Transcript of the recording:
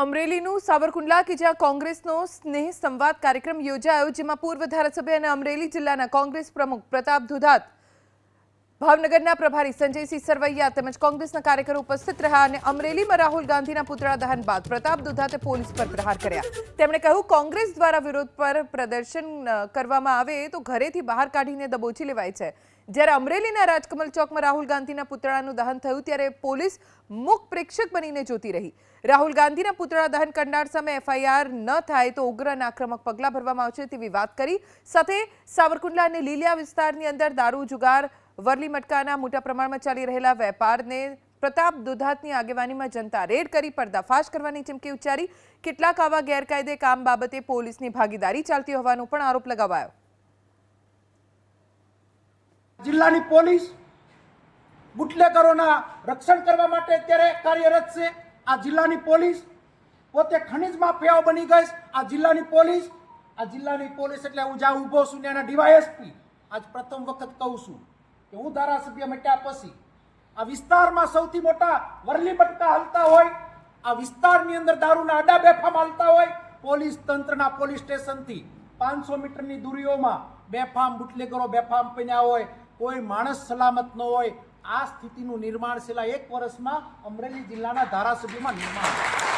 અમરેલીનું સાવરકુંડલા કે જ્યાં કોંગ્રેસનો સ્નેહ સંવાદ કાર્યક્રમ યોજાયો, જેમાં પૂર્વ ધારાસભ્ય અને અમરેલી જિલ્લાના કોંગ્રેસ પ્રમુખ પ્રતાપ દુધાત ભાવનગરના પ્રભારી સંજયસિંહ સરવૈયા તેમજ કોંગ્રેસના કાર્યકરો ઉપસ્થિત રહ્યા અને અમરેલીમાં રાહુલ ગાંધીના પુતળા દહન બાદ પ્રતાપ દુધાતે પોલીસ પર પ્રહાર કર્યા. તેમણે કહ્યું, કોંગ્રેસ દ્વારા વિરોધ પર પ્રદર્શન કરવામાં આવે તો ઘરેથી બહાર કાઢીને દબોચી લેવાય છે. જ્યારે અમરેલીના રાજકમલ ચોકમાં રાહુલ ગાંધીના પુતળાનું દહન થયું, ત્યારે પોલીસ મુખ પ્રેક્ષક બનીને જોતી રહી. રાહુલ ગાંધીના પુતળા દહન કરનાર સામે એફઆઈઆર ન થાય તો ઉગ્ર અને આક્રમક પગલાં ભરવામાં આવશે તેવી વાત કરી. સાથે સાવરકુંડલા અને લીલિયા વિસ્તારની અંદર દારૂ જુગાર વરલી મટકાના મોટા પ્રમાણમાં ચાલી રહેલા વેપારને પ્રતાપ દુધાતની આગેવાનીમાં જનતા રેડ કરી, પર્દાફાશ કરવાની ચીમકી ઉચ્ચારી. કેટલાક આવા ગેરકાયદે કામ બાબતે પોલીસની ભાગીદારી ચાલતી હોવાનો પણ આરોપ લગાવાયો. જિલ્લાની પોલીસ બુટલેકરોના રક્ષણ કરવા માટે અત્યારે કાર્યરત છે. આ જિલ્લાની પોલીસ પોતે ખનિજ માફિયાઓ બની ગઈ આ જિલ્લાની પોલીસ, આ જિલ્લાની પોલીસ એટલે હું જ્યાં ઊભો છું ત્યાંના ડીવાયએસપી. આજ પ્રથમ વખત કહું છું. કે હું ધારાસભ્ય મટ્યા પછી આ વિસ્તારમાં સૌથી મોટા વરલી બટકા હાલતા હોય, આ વિસ્તારની અંદર દારૂના અડા બેફામ હાલતા હોય, પોલીસ તંત્રના પોલીસ સ્ટેશનથી પાંચસો મીટરની દૂરીઓમાં બેફામ બુટલેગરો બેફામ પન્યા હોય, કોઈ માણસ સલામત ન હોય, આ સ્થિતિનું નિર્માણ છેલ્લા એક વર્ષમાં અમરેલી જિલ્લાના ધારાસભ્યમાં નિર્માણ.